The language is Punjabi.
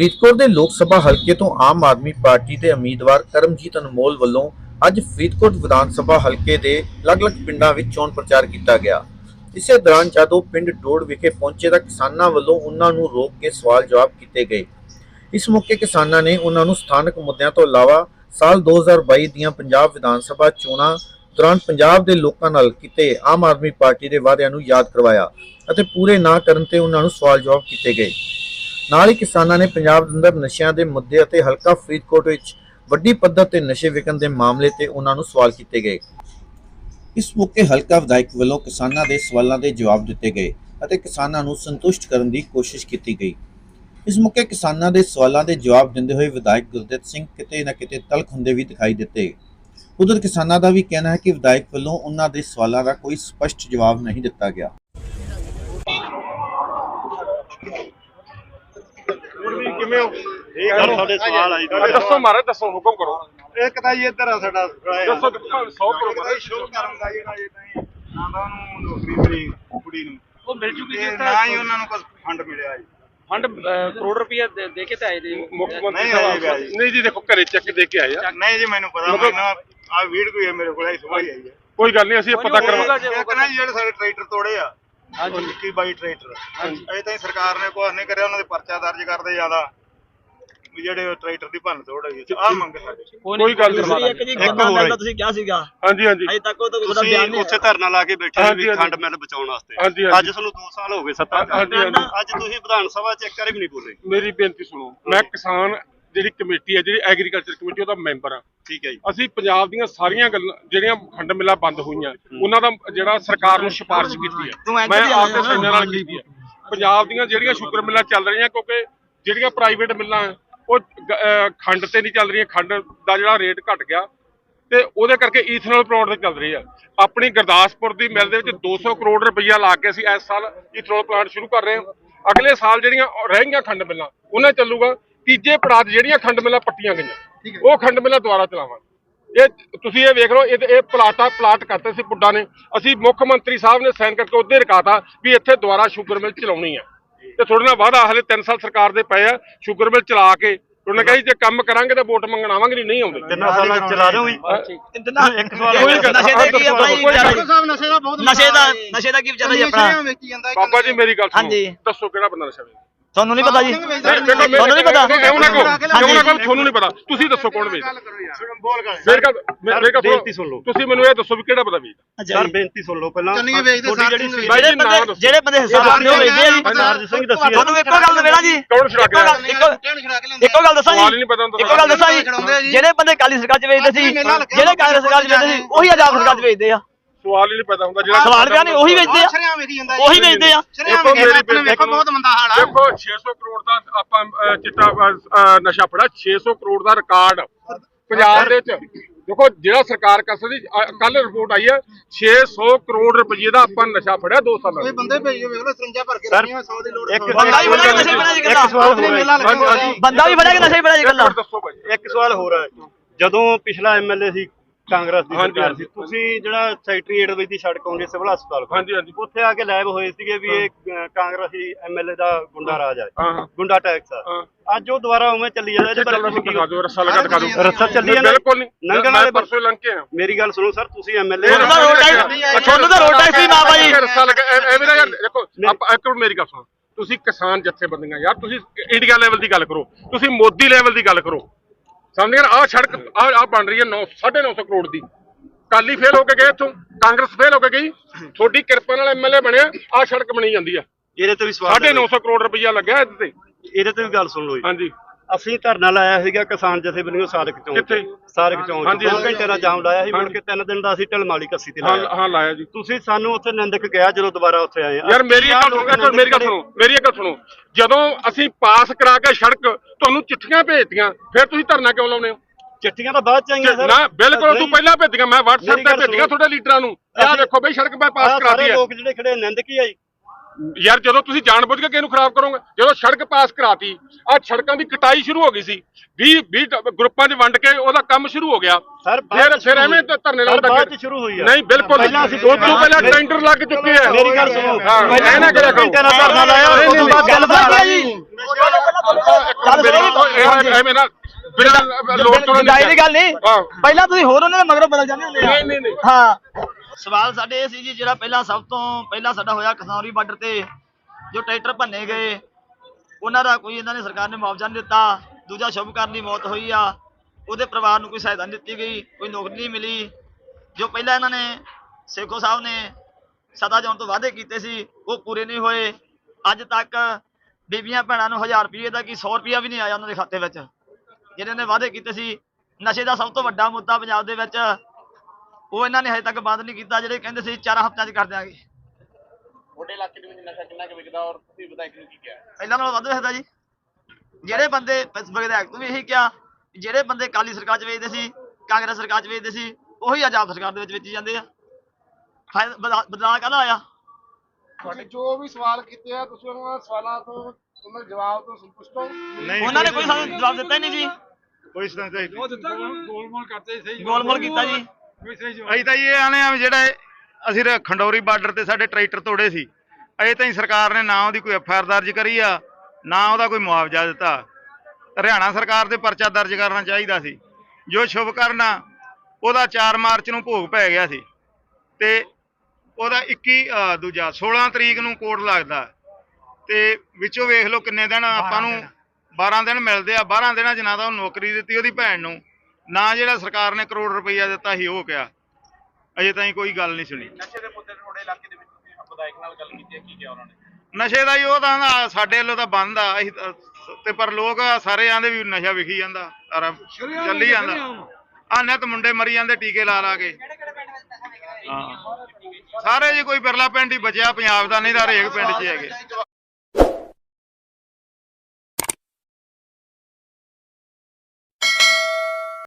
ਫਰੀਦਕੋਟ ਦੇ ਲੋਕ ਸਭਾ ਹਲਕੇ ਤੋਂ ਆਮ ਆਦਮੀ ਪਾਰਟੀ ਦੇ ਉਮੀਦਵਾਰ ਕਰਮਜੀਤ ਅਨਮੋਲ ਵੱਲੋਂ ਅੱਜ ਫਰੀਦਕੋਟ ਵਿਧਾਨ ਸਭਾ ਹਲਕੇ ਦੇ ਅਲੱਗ-ਅਲੱਗ ਪਿੰਡਾਂ ਵਿੱਚ ਚੋਣ ਪ੍ਰਚਾਰ ਕੀਤਾ ਗਿਆ। ਇਸੇ ਦੌਰਾਨ ਜਦੋਂ ਪਿੰਡ ਡੋੜ ਵਿਖੇ ਪਹੁੰਚੇ ਤਾਂ ਕਿਸਾਨਾਂ ਵੱਲੋਂ ਉਹਨਾਂ ਨੂੰ ਰੋਕ ਕੇ ਸਵਾਲ ਜਵਾਬ ਕੀਤੇ ਗਏ। ਇਸ ਮੌਕੇ ਕਿਸਾਨਾਂ ਨੇ ਉਹਨਾਂ ਨੂੰ ਸਥਾਨਕ ਮੁੱਦਿਆਂ ਤੋਂ ਇਲਾਵਾ ਸਾਲ 2022 ਦੀਆਂ ਪੰਜਾਬ ਵਿਧਾਨ ਸਭਾ ਚੋਣਾਂ ਦੌਰਾਨ ਪੰਜਾਬ ਦੇ ਲੋਕਾਂ ਨਾਲ ਕੀਤੇ ਆਮ ਆਦਮੀ ਪਾਰਟੀ ਦੇ ਵਾਅਦਿਆਂ ਨੂੰ ਯਾਦ ਕਰਵਾਇਆ ਅਤੇ ਪੂਰੇ ਨਾ ਕਰਨ ਤੇ ਉਹਨਾਂ ਨੂੰ ਸਵਾਲ ਜਵਾਬ ਕੀਤੇ ਗਏ। ਨਾਲ ਹੀ ਕਿਸਾਨਾਂ ਨੇ ਪੰਜਾਬ ਦੇ ਅੰਦਰ ਨਸ਼ਿਆਂ ਦੇ ਮੁੱਦੇ ਅਤੇ ਹਲਕਾ ਫਰੀਦਕੋਟ ਵਿੱਚ ਵੱਡੀ ਪੱਧਰ ਤੇ ਨਸ਼ੇ ਵਿਕਣ ਦੇ ਮਾਮਲੇ ਤੇ ਉਹਨਾਂ ਨੂੰ ਸਵਾਲ ਕੀਤੇ ਗਏ। ਇਸ ਮੌਕੇ ਹਲਕਾ ਵਿਧਾਇਕ ਵੱਲੋਂ ਕਿਸਾਨਾਂ ਦੇ ਸਵਾਲਾਂ ਦੇ ਜਵਾਬ ਦਿੱਤੇ ਗਏ ਅਤੇ ਕਿਸਾਨਾਂ ਨੂੰ ਸੰਤੁਸ਼ਟ ਕਰਨ ਦੀ ਕੋਸ਼ਿਸ਼ ਕੀਤੀ ਗਈ। ਇਸ ਮੌਕੇ ਕਿਸਾਨਾਂ ਦੇ ਸਵਾਲਾਂ ਦੇ ਜਵਾਬ ਦਿੰਦੇ ਹੋਏ ਵਿਧਾਇਕ ਗੁਰਦੇਵ ਸਿੰਘ ਕਿਤੇ ਨਾ ਕਿਤੇ ਤਲਖ ਹੁੰਦੇ ਵੀ ਦਿਖਾਈ ਦਿੱਤੇ। ਉਧਰ ਕਿਸਾਨਾਂ ਦਾ ਵੀ ਕਹਿਣਾ ਹੈ ਕਿ ਵਿਧਾਇਕ ਵੱਲੋਂ ਉਹਨਾਂ ਦੇ ਸਵਾਲਾਂ ਦਾ ਕੋਈ ਸਪਸ਼ਟ ਜਵਾਬ ਨਹੀਂ ਦਿੱਤਾ ਗਿਆ। ਕਿਵੇਂ ਹੋ ਠੀਕ ਆ। ਸਾਡੇ ਸਵਾਲ ਆਈ ਦੱਸੋ ਮਹਾਰਾਜ ਦੱਸੋ ਹੁਕਮ ਕਰੋ। ਇੱਕ ਤਾਂ ਜੀ ਇੱਧਰ ਆ ਸਾਡਾ ਦੱਸੋ 100 ਕਰੋ ਕੋਈ ਸ਼ੋਅ ਕਰਨ ਦਾ ਜਿਹੜਾ ਇਹ ਨਹੀਂ ਨਾ ਤਾਂ ਉਹਨੂੰ ਨੌਕਰੀ ਮਿਲੀ ਕੁੜੀ ਨੂੰ। ਉਹ ਮਿਲ ਚੁੱਕੀ ਤੇ ਜਿਸ ਨਾ ਹੀ ਉਹਨਾਂ ਨੂੰ ਕੁਝ ਫੰਡ ਮਿਲਿਆ ਜੀ। ਫੰਡ ਕਰੋੜ ਰੁਪਏ ਦੇ ਕੇ ਤੇ ਆਏ ਦੇ ਮੁੱਖ ਮੰਤਰੀ ਨਹੀਂ ਸਾਹਿਬ ਜੀ। ਨਹੀਂ ਜੀ ਦੇਖੋ ਘਰੇ ਚੈੱਕ ਦੇ ਕੇ ਆਏ ਆ। ਨਹੀਂ ਜੀ ਮੈਨੂੰ ਪਤਾ ਮੈਨੂੰ ਆ ਵੀਡੀਓ ਹੈ ਮੇਰੇ ਕੋਲ ਆਈ ਹੀ ਆਈ ਹੈ। ਕੋਈ ਗੱਲ ਨਹੀਂ ਅਸੀਂ ਇਹ ਪਤਾ ਕਰਵਾ ਇੱਕ ਨਾ ਜੀ ਜਿਹੜੇ ਸਾਡੇ ਟਰੈਕਟਰ ਤੋੜੇ ਆ ਹਾਂਜੀ। 21 22 ਟਰੈਕਟਰ ਅਜੇ ਤਾਈਂ ਸਰਕਾਰ ਨੇ ਕੁਝ ਨਹੀਂ ਕਰਿਆ ਉਹਨਾਂ ਦੇ ਪਰਚਾ ਦਰਜ ਕਰਦੇ ਜ਼ਿਆਦਾ। ਵੀ ਜਿਹੜੇ ਟਰੈਕਟਰ ਦੀ ਭੰਨ ਤੋੜ ਹੈਗੀ ਆ ਮੰਗ ਸਾਡੀ ਕੋਈ ਗੱਲ ਇੱਕ ਜੀ ਇੱਕ ਹੋਰ ਹੈ। ਦਾ ਤੁਸੀਂ ਕਿਹਾ ਸੀਗਾ। ਹਾਂਜੀ ਹਾਂਜੀ। ਅਜੇ ਤੱਕ ਉਹ ਤਾਂ ਉਹਦਾ ਤੁਸੀਂ ਬਿਆਨ ਨਹੀਂ ਉੱਥੇ ਧਰਨਾ ਲਾ ਕੇ ਬੈਠੇ ਹਾਂਜੀ, ਵੀ ਹਾਂਜੀ। ਖੰਡ ਮਿਲ ਬਚਾਉਣ ਵਾਸਤੇ। ਹਾਂਜੀ। ਅੱਜ ਤੁਹਾਨੂੰ 2 ਸਾਲ ਹੋ ਗਏ ਸੱਤਾ ਹਾਂਜੀ, ਹਾਂਜੀ। ਅੱਜ ਤੁਸੀਂ ਵਿਧਾਨ ਸਭਾ ਚ ਇੱਕ ਵਾਰੀ ਵੀ ਨਹੀਂ ਬੋਲੇ। ਮੇਰੀ ਬੇਨਤੀ ਸੁਣੋ ਮੈਂ ਕਿਸਾਨ ਜਿਹੜੀ ਕਮੇਟੀ ਹੈ ਜਿਹੜੀ ਐਗਰੀਕਲਚਰ ਕਮੇਟੀ ਉਹਦਾ ਮੈਂਬਰ ਆ ਠੀਕ ਹੈ ਜੀ। ਅਸੀਂ ਪੰਜਾਬ ਦੀਆਂ ਸਾਰੀਆਂ ਗੱਲਾਂ ਜਿਹੜੀਆਂ ਖੰਡ ਮਿੱਲਾਂ ਬੰਦ ਹੋਈਆਂ ਉਹਨਾਂ ਦਾ ਜਿਹੜਾ ਸਰਕਾਰ ਨੂੰ ਸਿਫਾਰਿਸ਼ ਕੀਤੀ ਤੂੰ ਹੈ ਐਂ ਮੈਂ ਆਪਦੇ ਜਾਂਦਾ ਸੈਨਿਆਂ ਨਾਲ ਕੀਤੀ ਹੈ। ਪੰਜਾਬ ਦੀਆਂ ਜਿਹੜੀਆਂ ਸ਼ੂਗਰ ਮਿੱਲਾਂ ਚੱਲ ਰਹੀਆਂ ਕਿਉਂਕਿ ਜਿਹੜੀਆਂ ਪ੍ਰਾਈਵੇਟ ਮਿੱਲਾਂ ਹੈ, ਉਹ ਖੰਡ ਤੇ ਨਹੀਂ ਚੱਲ ਰਹੀਆਂ ਖੰਡ ਦਾ ਜਿਹੜਾ ਰੇਟ ਘਟ ਗਿਆ ਤੇ ਉਹਦੇ ਕਰਕੇ ਈਥਨੋਲ ਪਲਾਂਟ ਤੇ ਚੱਲ ਰਹੀ ਆ। ਆਪਣੀ ਗੁਰਦਾਸਪੁਰ ਦੀ ਮਿਲ ਦੇ ਵਿੱਚ 200 ਕਰੋੜ ਰੁਪਈਆ ਲਾ ਕੇ ਅਸੀਂ ਇਸ ਸਾਲ ਈਥਨੋਲ ਪਲਾਂਟ ਸ਼ੁਰੂ ਕਰ ਰਹੇ ਹਾਂ। ਅਗਲੇ ਸਾਲ ਜਿਹੜੀਆਂ ਰਹਿ ਗਈਆਂ ਖੰਡ ਮਿੱਲਾਂ ਉਹਨਾਂ ਚੱਲੂਗਾ। ਤੀਜੇ ਪੜਾਅ ਜਿਹੜੀਆਂ ਖੰਡ ਮਿੱਲਾਂ ਪੱਟੀਆਂ ਗਈਆਂ ਉਹ ਖੰਡ ਮਿੱਲਾਂ ਦੁਬਾਰਾ ਚਲਾਵਾਂਗੇ। ਇਹ ਤੁਸੀਂ ਇਹ ਵੇਖ ਲਓ ਇਹ ਇਹ ਪਲਾਟਾ ਪਲਾਟ ਕਰਤੇ ਸੀ ਪੁੱਡਾ ਨੇ। ਅਸੀਂ ਮੁੱਖ ਮੰਤਰੀ ਸਾਹਿਬ ਨੇ ਸਾਈਨ ਕਰਕੇ ਉਹਦੇ ਰਕਾਤਾ ਵੀ ਇੱਥੇ ਦੁਬਾਰਾ ਸ਼ੂਗਰ ਮਿਲ ਚਲਾਉਣੀ ਆ। ਤੇ ਥੋੜੇ ਨਾਲ ਵਾਅਦਾ ਹਲੇ 3 ਸਾਲ ਸਰਕਾਰ ਦੇ ਪਏ ਆ ਸ਼ੂਗਰ ਮਿਲ ਚਲਾ ਕੇ। ਉਹਨੇ ਕਹੀ ਜੇ ਕੰਮ ਕਰਾਂਗੇ ਤਾਂ ਵੋਟ ਮੰਗਣ ਆਵਾਂਗੇ ਨਹੀਂ ਨਹੀਂ ਆਉਂਦੇ। ਤਿੰਨਾਂ ਸਾਲਾਂ ਚਲਾ ਦੋਗੇ ਇੰਤਨਾ ਇੱਕ ਸਵਾਲ ਨਸ਼ੇ ਦਾ ਕੀ ਆਪਣਾ ਜੀ ਕੋਈ ਗੱਲ- ਵਿਚਾਰਾ ਸਾਹਿਬ ਨਸ਼ੇ ਦਾ ਬਹੁਤ ਨਸ਼ੇ ਦਾ ਨਸ਼ੇ ਦਾ ਕੀ ਵਿਚਾਰਾ ਜੀ ਆਪਣਾ? ਬਾਬਾ ਜੀ ਮੇਰੀ ਗੱਲ ਸੁਣੋ। ਦੱਸੋ ਕਿਹੜਾ ਬੰਦਾ ਨਸ਼ਾ ਵੇਚਦਾ? ਤੁਹਾਨੂੰ ਨਹੀਂ ਪਤਾ ਜੀ। ਤੁਹਾਨੂੰ ਨਹੀਂ ਪਤਾ। ਕਿਉਂ ਨਾ ਕਹੋ ਕਿਉਂ ਨਾ ਕਹੋ ਤੁਹਾਨੂੰ ਨਹੀਂ ਪਤਾ। ਤੁਸੀਂ ਦੱਸੋ ਕੌਣ ਵੇਚਦਾ ਮੇਰੇ ਕਾ ਮੇਰੇ ਬੇਨਤੀ ਸੁਣ ਲਓ। ਤੁਸੀਂ ਮੈਨੂੰ ਇਹ ਦੱਸੋ ਵੀ ਕਿਹੜਾ ਬੰਦਾ ਵੇਚਦਾ? ਅੱਛਾ ਸਰ ਬੇਨਤੀ ਸੁਣ ਲਓ ਪਹਿਲਾਂ। ਵੇਚਦੇ ਸਾਰ ਜਿਹੜੀ ਬੰਦੇ। ਜਿਹੜੇ ਬੰਦੇ ਹਿਸਾਬ ਲਾਉਂਦੇ ਹੋ ਵੇਚਦੇ ਆ ਜੀ। ਸਰਦਾਰ ਸਿੰਘ ਦੱਸੀ ਤੁਹਾਨੂੰ ਇੱਕੋ ਗੱਲ ਦੇਣਾ ਜੀ। ਕੌਣ ਛੜਾ ਇੱਕੋ ਗੱਲ ਕੇ ਇੱਕੋ ਇੱਕੋ ਗੱਲ ਦੱਸਾਂ ਜੀ। ਪਤਾ ਇੱਕੋ ਗੱਲ ਦੱਸਾਂ ਜੀ। ਜਿਹੜੇ ਬੰਦੇ ਕਾਲੀ ਸਰਕਾਰ ਚ ਵੇਚਦੇ ਸੀ ਜਿਹੜੇ ਕਾਂਗਰਸ ਸਰਕਾਰ ਚ ਵੇਚਦੇ ਸੀ ਉਹੀ ਆਜ਼ਾਦ ਸਰਕਾਰ ਚ ਵੇਚਦੇ ਆ। ਸਵਾਲ ਹੀ ਨਹੀਂ ਪਤਾ ਹੁੰਦਾ ਜਿਹੜਾ ਸਵਾਲ ਪਿਆ ਨਹੀਂ ਉਹੀ ਵੇਚਦੇ ਆ। ਸ਼ਰਿਆਂ ਵੇਖੀ ਜਾਂਦਾ ਉਹੀ ਵੇਚਦੇ ਆ। ਸ਼ਰਿਆਂ ਦੇਖੋ ਵੇਖੀ ਬਹੁਤ ਮੰਦਾ ਹਾਲ ਆ। ਦੇਖੋ 600 ਕਰੋੜ ਦਾ ਆਪਾਂ ਚਿੱਟਾ ਨਸ਼ਾ ਫੜਾ 600 ਕਰੋੜ ਦਾ ਰਿਕਾਰਡ ਪੰਜਾਬ ਦੇ ਵਿੱਚ। ਦੇਖੋ ਜਿਹੜਾ ਸਰਕਾਰ ਕਸਦੀ ਕੱਲ ਰਿਪੋਰਟ ਆਈ ਹੈ 600 ਕਰੋੜ ਰੁਪਏ ਦਾ ਆਪਾਂ ਨਸ਼ਾ ਫੜਿਆ 2 ਸਾਲਾਂ ਕੋਈ ਵਿੱਚ ਬੰਦੇ ਭੇਜੋ ਵੇਖ ਲਓ ਸਰੰਜਾ ਭਰ ਕੇ ਰੱਖੀਆਂ 100 ਦੀ ਲੋੜ ਇੱਕ ਬੰਦਾ ਵੀ ਬੜਾ ਨਸ਼ੇ ਬੜਾ ਜੀ ਗੱਲਾਂ। ਬੰਦਾ ਵੀ ਕਿ ਨਸ਼ੇ ਬੜਾ ਜੀ ਗੱਲਾਂ? ਦੱਸੋ ਭਾਈ ਇੱਕ ਸਵਾਲ ਹੋਰ ਹੈ। ਜਦੋਂ ਪਿਛਲਾ ਐਮਐਲਏ ਸੀ ਕਾਂਗਰਸ ਦੀ ਹਾਂਜੀ, ਸਰਕਾਰ ਹਾਂਜੀ। ਸੀ। ਤੁਸੀਂ ਜਿਹੜਾ ਸੈਕਟਰੀ ਵਜੇ ਦੀ ਸੜਕ ਆਉਂਦੀ ਹੈ ਸਿਵਲ ਹਸਪਤਾਲ ਕੋਲ। ਹਾਂਜੀ ਹਾਂਜੀ। ਉੱਥੇ ਆ ਕੇ ਲਾਈਵ ਹੋਏ ਸੀਗੇ ਵੀ ਇਹ ਅਹ, ਕਾਂਗਰਸੀ ਐਮਐਲਏ ਦਾ ਗੁੰਡਾ ਰਾਜ ਹੈ ਹਾਂ ਹਾਂ। ਗੁੰਡਾ ਟੈਕਸ ਆ। ਹਾਂ। ਅੱਜ ਉਹ ਦੁਬਾਰਾ ਉਵੇਂ ਚੱਲੀ ਜਾਂਦਾ ਇਹਦੇ ਬਾਰੇ ਤੁਸੀਂ ਕੀ ਦਿਖਾ ਦਿਓ ਰੱਸਾ ਲਗਾ ਦਿਖਾ ਦਿਓ। ਰੱਸਾ ਚੱਲੀ ਜਾਂਦਾ। ਬਿਲਕੁਲ ਨਹੀਂ। ਮੈਂ ਵਾਲੇ ਪਰਸੋਂ ਲੰਘ ਕੇ ਆਇਆ। ਮੇਰੀ ਗੱਲ ਸੁਣੋ ਸਰ ਤੁਸੀਂ ਐਮਐਲਏ ਤੁਹਾਨੂੰ ਤਾਂ ਰੋਡ ਟੈਕਸ ਤੁਹਾਨੂੰ ਤਾਂ ਰੋਡ ਟੈਕਸ ਹੀ ਨਾ ਭਾਈ ਰੱਸਾ ਲਗਾ ਐ- ਐਵੇਂ ਨਾ ਯਾਰ ਦੇਖੋ ਆਪਾਂ ਇੱਕ ਮਿੰਟ ਮੇਰੀ ਗੱਲ ਸੁਣੋ। ਤੁਸੀਂ ਕਿਸਾਨ ਜਥੇਬੰਦੀਆਂ ਯਾਰ ਤੁਸੀਂ ਇੰਡੀਆ ਲੈਵਲ ਦੀ ਗੱਲ ਕਰੋ। ਤੁਸੀਂ ਮੋਦੀ ਲੈਵਲ ਦੀ ਗੱਲ ਕਰੋ। ਸਮਝ ਗਏ ਆਹ ਸੜਕ ਆ ਆ ਬਣ ਰਹੀ ਹੈ 9 950 ਕਰੋੜ ਦੀ। ਕਾਲੀ ਫੇਲ ਹੋ ਕੇ ਗਏ ਇੱਥੋਂ ਕਾਂਗਰਸ ਫੇਲ ਹੋ ਕੇ ਗਈ। ਤੁਹਾਡੀ ਕਿਰਪਾ ਨਾਲ ਐਮਐਲਏ ਬਣਿਆ ਆਹ ਸੜਕ ਬਣੀ ਜਾਂਦੀ ਆ। ਇਹਦੇ ਤੇ ਵੀ ਸਵਾਲ 950 ਕਰੋੜ ਰੁਪਈਆ ਲੱਗਿਆ ਇਹਦੇ ਤੇ। ਇਹਦੇ ਤੇ ਵੀ ਗੱਲ ਸੁਣ ਲਓ ਜੀ। ਹਾਂਜੀ। ਅਸੀਂ ਧਰਨਾ ਲਾਇਆ ਸੀਗਾ ਕਿਸਾਨ ਜਥੇਬੰਦੀਆਂ ਸਾਰਕ ਚੌਂਕ ਕਿੱਥੇ? ਸਾਰਕ ਚੌਂਕ ਹਾਂਜੀ, ਦੋ ਹਾਂਜੀ। ਘੰਟੇ ਦਾ ਜਾਮ ਲਾਇਆ ਸੀ ਮੁੜ। ਕੇ ਤਿੰਨ ਦਿਨ ਦਾ ਅਸੀਂ ਢਲਮਾਲੀ ਕੱਸੀ ਤੇ ਹਾਂ ਲਾਇਆ। ਹਾਂ ਲਾਇਆ ਜੀ। ਤੁਸੀਂ ਸਾਨੂੰ ਉੱਥੇ ਨਿੰਦਕ ਗਿਆ ਜਦੋਂ ਦੁਬਾਰਾ ਉੱਥੇ ਆਏ ਯਾਰ ਮੇਰੀ ਇੱਕ ਗੱਲ ਸੁਣੋ ਇੱਕ ਮੇਰੀ ਗੱਲ ਸੁਣੋ ਮੇਰੀ ਇੱਕ ਗੱਲ ਸੁਣੋ। ਜਦੋਂ ਅਸੀਂ ਪਾਸ ਕਰਾ ਕੇ ਸੜਕ ਤੁਹਾਨੂੰ ਚਿੱਠੀਆਂ ਭੇਜਤੀਆਂ ਫਿਰ ਤੁਸੀਂ ਧਰਨਾ ਕਿਉਂ ਲਾਉਨੇ ਹੋ? ਚਿੱਠੀਆਂ ਤਾਂ ਬਾਅਦ ਚ ਆਈਆਂ ਸਰ। ਨਾ ਬਿਲਕੁਲ ਤੂੰ ਪਹਿਲਾਂ ਭੇਜੀਆਂ ਮੈਂ WhatsApp ਤੇ ਭੇਜੀਆਂ। ਤੁਹਾਡੇ ਲੀਡਰਾਂ ਨੂੰ। ਆਹ ਅਸੀਂ- ਦੇਖੋ ਬਈ ਸੜਕ ਮੈਂ ਪਾਸ ਆਹ ਕਰਾਤੀ ਸਾਰੇ ਹੈ ਲੋਕ ਜਿਹੜੇ ਖੜੇ ਨਿੰਦਕ ਹੀ ਆਈ ਯਾਰ ਜਦੋਂ ਤੁਸੀਂ ਜਾਣਬੁੱਝ ਕੇ ਕਿਹਨੂੰ ਖਰਾਬ ਕਰੋਗੇ ਜਦੋਂ ਸੜਕ ਪਾਸ ਕਰਾਤੀ ਆ ਸੜਕਾਂ ਦੀ ਕਟਾਈ ਸ਼ੁਰੂ ਹੋ ਗਈ ਸੀ। 20 20 ਗਰੁੱਪਾਂ 'ਚ ਵੰਡ ਕੇ ਉਹਦਾ ਕੰਮ ਸ਼ੁਰੂ ਹੋ ਗਿਆ। ਫਿਰ ਫਿਰ ਐਵੇਂ ਤਾਂ ਧਰਨੇ ਲਾਉਣ ਚ ਸ਼ੁਰੂ ਹੋਈ ਆ। ਨਹੀਂ ਬਿਲਕੁਲ ਪਹਿਲਾਂ ਅਸੀਂ ਉਹ ਤੋਂ ਪਹਿਲਾਂ ਟੈਂਡਰ ਲੱਗ ਚੁੱਕੇ ਆ। ਮੇਰੀ ਗੱਲ ਸੁਣੋ। ਇਹ ਨਾ ਕਰਿਆ ਕਰੋ। ਦਾ ਧਰਨਾ ਲਾਇਆ ਨਹੀਂ, ਉਸ ਤੋਂ ਨਹੀਂ, ਬਾਅਦ ਗੱਲ ਬਾਤ ਜੀ ਐਵੇਂ ਨਾ ਬਿਨਾਂ ਲੋੜ ਤੋਂ ਦੀ ਗੱਲ ਨਹੀਂ। ਪਹਿਲਾਂ ਤੁਸੀਂ ਹੋਰ ਉਹਨਾਂ ਦੇ ਮਗਰੋਂ ਬਦਲ ਜਾਂਦੇ ਹੁੰਦੇ ਆ। ਨਹੀਂ ਨਹੀਂ ਨਹੀਂ। ਹਾਂ। ਸਵਾਲ ਸਾਡੇ ਇਹ ਸੀ ਜੀ, ਜਿਹੜਾ ਪਹਿਲਾਂ ਸਭ ਤੋਂ ਪਹਿਲਾਂ ਸਾਡਾ ਹੋਇਆ ਕਿਸਾਨਰੀ ਬਾਰਡਰ ਤੇ, ਜੋ ਟਰੈਕਟਰ ਭੰਨੇ ਗਏ, ਉਹਨਾਂ ਦਾ ਕੋਈ ਇਹਨਾਂ ਨੇ ਸਰਕਾਰ ਨੇ ਮੁਆਵਜ਼ਾ ਨਹੀਂ ਦਿੱਤਾ, ਦੂਜਾ ਸ਼ੁਭਕਰਨ ਦੀ ਮੌਤ ਹੋਈ ਆ, ਉਹਦੇ ਪਰਿਵਾਰ ਨੂੰ ਕੋਈ ਸਹਾਇਤਾ ਨਹੀਂ ਦਿੱਤੀ ਗਈ, ਕੋਈ ਨੌਕਰੀ ਨਹੀਂ ਮਿਲੀ, ਜੋ ਪਹਿਲਾਂ ਇਹਨਾਂ ਨੇ, ਸੇਖੋ ਸਾਹਿਬ ਨੇ ਸਦਾ ਜਾਣ ਤੋਂ ਵਾਅਦੇ ਕੀਤੇ ਸੀ, ਉਹ ਪੂਰੇ ਨਹੀਂ ਹੋਏ, ਅੱਜ ਤੱਕ ਬੀਬੀਆਂ ਭੈਣਾਂ ਨੂੰ 1000 ਰੁਪਏ ਦਾ ਕੀ 100 ਰੁਪਿਆ ਵੀ ਨਹੀਂ ਆਇਆ ਉਹਨਾਂ ਦੇ ਖਾਤੇ ਵਿੱਚ ਜਿਹੜੇ ਨੇ ਵਾਅਦੇ ਕੀਤੇ ਸੀ, ਨਸ਼ੇ ਦਾ ਸਭ ਤੋਂ ਵੱਡਾ ਮੁੱਦਾ ਪੰਜਾਬ ਦੇ ਵਿੱਚ ਉਹ ਇਹਨਾਂ ਨੇ ਹਜੇ ਤੱਕ ਬੰਦ ਨਹੀਂ ਕੀਤਾ ਜਿਹੜੇ ਕਹਿੰਦੇ ਸੀ ਚਾਰ ਹਫ਼ਤਿਆਂ 'ਚ ਕਰ ਦਿਆਂਗੇ। ਤੁਹਾਡੇ ਇਲਾਕੇ ਦੇ ਵਿੱਚ ਨਸ਼ਾ ਕਿੰਨਾ ਕੁ ਵਿਕਦਾ ਔਰ ਤੁਸੀਂ ਵਿਧਾਇਕ ਨੂੰ ਕੀ ਕਿਹਾ? ਪਹਿਲਾਂ ਨਾਲੋਂ ਵੱਧ ਵੇਚਦਾ ਜੀ। ਜਿਹੜੇ ਬੰਦੇ ਵਿਧਾਇਕ ਤੋਂ ਵੀ ਇਹੀ ਕਿਹਾ ਜਿਹੜੇ ਬੰਦੇ ਕਾਲੀ ਸਰਕਾਰ 'ਚ ਵੇਚਦੇ ਸੀ ਕਾਂਗਰਸ ਸਰਕਾਰ 'ਚ ਵੇਚਦੇ ਸੀ ਉਹੀ ਅੱਜ ਆਪ ਸਰਕਾਰ ਦੇ ਵਿੱਚ ਵੇਚੀ ਜਾਂਦੇ ਆ। ਬਦਲਾਅ ਕਾਹਦਾ ਆਇਆ? ਤੁਹਾਡੇ ਜੋ ਵੀ ਸਵਾਲ ਕੀਤੇ ਆ ਤੁਸੀਂ ਉਹਨਾਂ ਸਵਾਲਾਂ ਤੋਂ ਉਹਨਾਂ ਜਵਾਬ ਤੋਂ ਸੰਤੁਸ਼ਟ ਹੋ? ਨਹੀਂ ਉਹਨਾਂ ਨੇ ਕੋਈ ਸਾਨੂੰ ਜਵਾਬ ਦਿੱਤਾ ਹੀ ਨਹੀਂ ਜੀ। ਕੋਈ ਗੋਲਮੋਲ ਕੀਤਾ ਜੀ। ਅਸੀਂ ਤਾਂ ਇਹ ਆਨੇ ਆ ਜਿਹੜਾ ਅਸੀਂ ਖੰਡੌਰੀ ਬਾਰਡਰ ਤੇ ਸਾਡੇ ਟਰੈਕਟਰ ਤੋੜੇ ਸੀ। ਅਜੇ ਤਾਈਂ ਸਰਕਾਰ ਨੇ ਨਾ ਉਹਦੀ ਕੋਈ ਐਫ ਆਰ ਦਰਜ ਕਰੀ ਆ ਨਾ ਉਹਦਾ ਕੋਈ ਮੁਆਵਜ਼ਾ ਦਿੱਤਾ। ਹਰਿਆਣਾ ਸਰਕਾਰ ਦੇ ਪਰਚਾ ਦਰਜ ਕਰਨਾ ਚਾਹੀਦਾ ਸੀ। ਜੋ ਸ਼ੁਭ ਕਰਨਾ ਉਹਦਾ 4 ਮਾਰਚ ਨੂੰ ਭੋਗ ਪੈ ਗਿਆ ਸੀ। ਤੇ ਉਹਦਾ 21 ਅ, ਦੂਜਾ 16 ਤਰੀਕ ਨੂੰ ਕੋਰਟ ਲੱਗਦਾ। ਤੇ ਵਿੱਚੋਂ ਵੇਖ ਲਓ ਕਿੰਨੇ ਦਿਨ ਆਪਾਂ ਨੂੰ 12 ਦਿਨ। ਮਿਲਦੇ ਆ। 12 ਦਿਨਾਂ ਤਾਂ ਉਹ ਨੌਕਰੀ ਦਿੱਤੀ ਉਹਦੀ ਭੈਣ ਨੂੰ। ਨਾ ਜਿਹੜਾ ਸਰਕਾਰ ਨੇ ਕਰੋੜ ਰੁਪਈਆ ਦਿੱਤਾ ਸੀ ਉਹ ਕਿਹਾ ਅਜੇ ਤਾਈਂ ਕੋਈ ਗੱਲ ਨਹੀਂ ਸੁਣੀ। ਨਸ਼ੇ ਦੇ ਮੁੱਦੇ ਤੇ ਤੁਹਾਡੇ ਇਲਾਕੇ ਦੇ ਵਿੱਚ ਤੁਸੀਂ ਵਿਧਾਇਕ ਨਾਲ ਗੱਲ ਕੀਤੀ ਹੈ ਕੀ ਕਿਹਾ ਉਹਨਾਂ ਨੇ? ਨਸ਼ੇ ਦਾ ਹੀ ਉਹ ਤਾਂ ਸਾਡੇ ਵੱਲੋਂ ਤਾਂ ਬੰਦ ਆ ਅਸੀਂ ਤਾਂ- ਤੇ ਪਰ ਲੋਕ ਸਾਰੇ ਆਂਦੇ ਵੀ ਨਸ਼ਾ ਵਿਖੀ ਜਾਂਦਾ ਸਾਰਾ ਚੱਲੀ ਜਾਂਦਾ। ਆ ਨਿਤ ਮੁੰਡੇ ਮਰੀ ਜਾਂਦੇ ਟੀਕੇ ਲਾ ਲਾ ਕੇ। ਹਾਂ। ਸਾਰੇ ਜੀ ਕੋਈ ਬਿਰਲਾ ਪਿੰਡ ਹੀ ਬਚਿਆ ਪੰਜਾਬ ਦਾ ਨਹੀਂ ਤਾਂ ਹਰੇਕ ਪਿੰਡ 'ਚ ਹੀ ਹੈਗੇ।